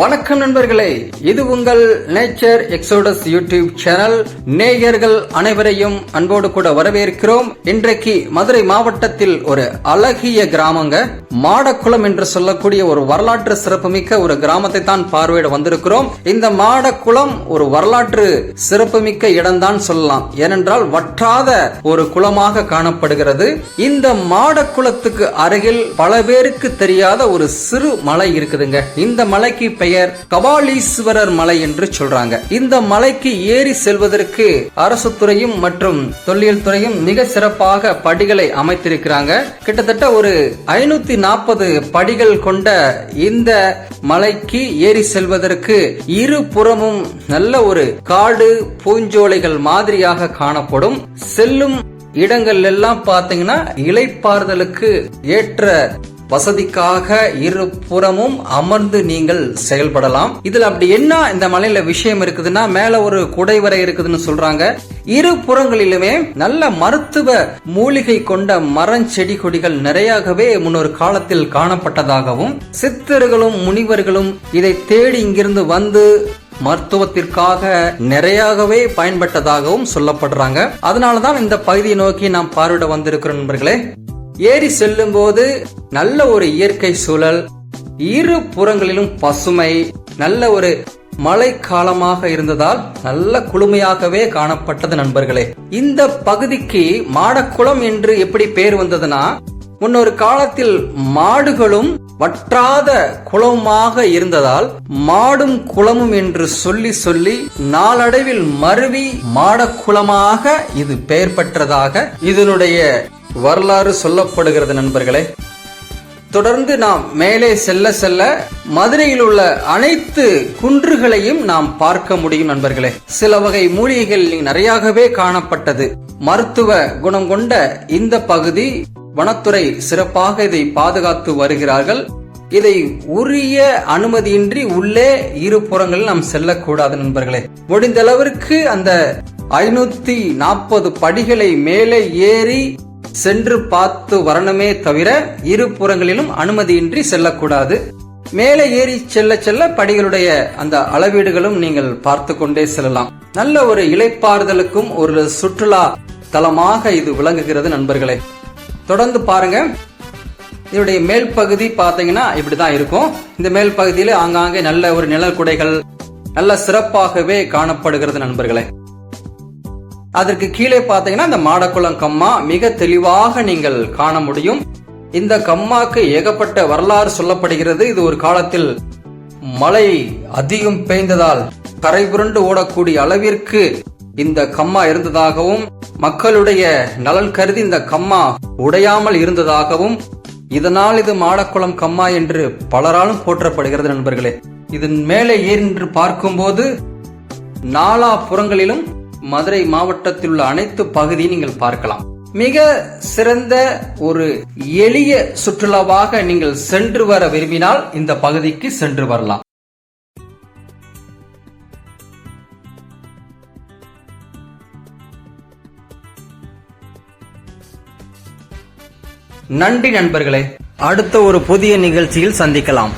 வணக்கம் நண்பர்களே இது உங்கள் நேச்சர் எக்ஸோடஸ் யூடியூப் சேனல். நேயர்கள் அனைவரையும் அன்போடு கூட வரவேற்கிறோம். இன்றைக்கு மதுரை மாவட்டத்தில் ஒரு அழகிய கிராமங்க மாடக்குளம் என்று சொல்லக்கூடிய ஒரு வரலாற்று சிறப்புமிக்க ஒரு கிராமத்தை தான் பார்வையிட வந்திருக்கிறோம். இந்த மாடக்குளம் ஒரு வரலாற்று சிறப்புமிக்க இடம்தான் சொல்லலாம். ஏனென்றால் வற்றாத ஒரு குளமாக காணப்படுகிறது. இந்த மாடக்குளத்துக்கு அருகில் பல பேருக்கு தெரியாத ஒரு சிறு மலை இருக்குதுங்க. இந்த மலைக்கு பெயர் கபாலீஸ்வரர் மலை என்று சொல்றாங்க. இந்த மலைக்கு ஏறி செல்வதற்கு அரசு துறையும் மற்றும் தொல்லியல் துறையும் மிக சிறப்பாக படிகளை அமைத்திருக்கிறாங்க. கிட்டத்தட்ட ஒரு ஐநூத்தி நாற்பது படிகள் கொண்ட இந்த மலைக்கு ஏறி செல்வதற்கு இரு புறமும் நல்ல ஒரு காடு பூஞ்சோலைகள் மாதிரியாக காணப்படும். செல்லும் இடங்கள் எல்லாம் பாத்தீங்கன்னா இலைப்பாறுதலுக்கு ஏற்ற வசதிக்காக இருபுறமும் அமர்ந்து நீங்கள் செயல்படலாம். இதுல அப்படி என்ன இந்த மலையில விஷயம் இருக்குதுன்னா மேல ஒரு குடைவரை இருக்குதுன்னு சொல்றாங்க. இரு புறங்களிலுமே நல்ல மருத்துவ மூலிகை கொண்ட மரம் செடி கொடிகள் நிறையாகவே முன்னொரு காலத்தில் காணப்பட்டதாகவும் சித்தர்களும் முனிவர்களும் இதை தேடி இங்கிருந்து வந்து மருத்துவத்திற்காக நிறையாகவே பயன்பட்டதாகவும் சொல்லப்படுறாங்க. அதனாலதான் இந்த பகுதியை நோக்கி நாம் பார்வையிட வந்திருக்கிறோம் நண்பர்களே. ஏறி செல்லும் போது நல்ல ஒரு இயற்கை சூழல் இரு புறங்களிலும் பசுமை நல்ல ஒரு மழை காலமாக இருந்ததால் நல்ல குளுமையாகவே காணப்பட்டது நண்பர்களே. இந்த பகுதிக்கு மாடக்குளம் என்று எப்படி பேர் வந்ததுன்னா முன்னொரு காலத்தில் மாடுகளும் வற்றாத குளமாக இருந்ததால் மாடும் குளமும் என்று சொல்லி சொல்லி நாளடைவில் மருவி மாடக்குளமாக இது பெயர் பெற்றதாக இதனுடைய வரலாறு சொல்லப்படுகிறது நண்பர்களே. தொடர்ந்து நாம் மேலே செல்ல செல்ல மதுரையில் உள்ள அனைத்து குன்றுகளையும் நாம் பார்க்க முடியும் நண்பர்களே. சில வகை மூலிகைகள் நிறையவே காணப்பட்டது. மருத்துவ குணம் கொண்ட இந்த பகுதி வனத்துறை சிறப்பாக இதை பாதுகாத்து வருகிறார்கள். இதை உரிய அனுமதியின்றி உள்ளே இரு புறங்களில் நாம் செல்லக்கூடாது நண்பர்களே. முடிந்த அளவிற்கு அந்த ஐநூத்தி நாற்பது படிகளை மேலே ஏறி சென்று பார்த்து வரணுமே தவிர இரு புறங்களிலும் அனுமதியின்றி செல்லக்கூடாது. மேலே ஏறி செல்ல செல்ல படிகளுடைய அந்த அளவீடுகளும் நீங்கள் பார்த்து கொண்டே செல்லலாம். நல்ல ஒரு இலைப்பாறுதலுக்கும் ஒரு சுற்றுலா தலமாக இது விளங்குகிறது நண்பர்களே. தொடர்ந்து பாருங்க. இதனுடைய மேல் பகுதி பார்த்தீங்கன்னா இப்படிதான் இருக்கும். இந்த மேல் பகுதியில ஆங்காங்கே நல்ல ஒரு நிழல் குடைகள் நல்ல சிறப்பாகவே காணப்படுகிறது நண்பர்களே. அதற்கு கீழே பார்த்தீங்கன்னா இந்த மாடக்குளம் கம்மா மிக தெளிவாக நீங்கள் காண முடியும். இந்த கம்மாக்கு ஏகப்பட்ட வரலாறு சொல்லப்படுகிறது. இது ஒரு காலத்தில் மழை அதிகம் பெய்ந்ததால் கரை புரண்டு ஓடக்கூடிய அளவிற்கு இந்த கம்மா இருந்ததாகவும் மக்களுடைய நலன் கருதி இந்த கம்மா உடையாமல் இருந்ததாகவும் இதனால் இது மாடக்குளம் கம்மா என்று பலராலும் போற்றப்படுகிறது நண்பர்களே. இதன் மேலே ஏறின்று பார்க்கும்போது நாலா புறங்களிலும் மதுரை மாவட்டத்தில் உள்ள அனைத்து பகுதியும் நீங்கள் பார்க்கலாம். மிக சிறந்த ஒரு எளிய சுற்றுலாவாக நீங்கள் சென்று வர விரும்பினால் இந்த பகுதிக்கு சென்று வரலாம். நன்றி நண்பர்களே. அடுத்த ஒரு புதிய நிகழ்ச்சியில் சந்திக்கலாம்.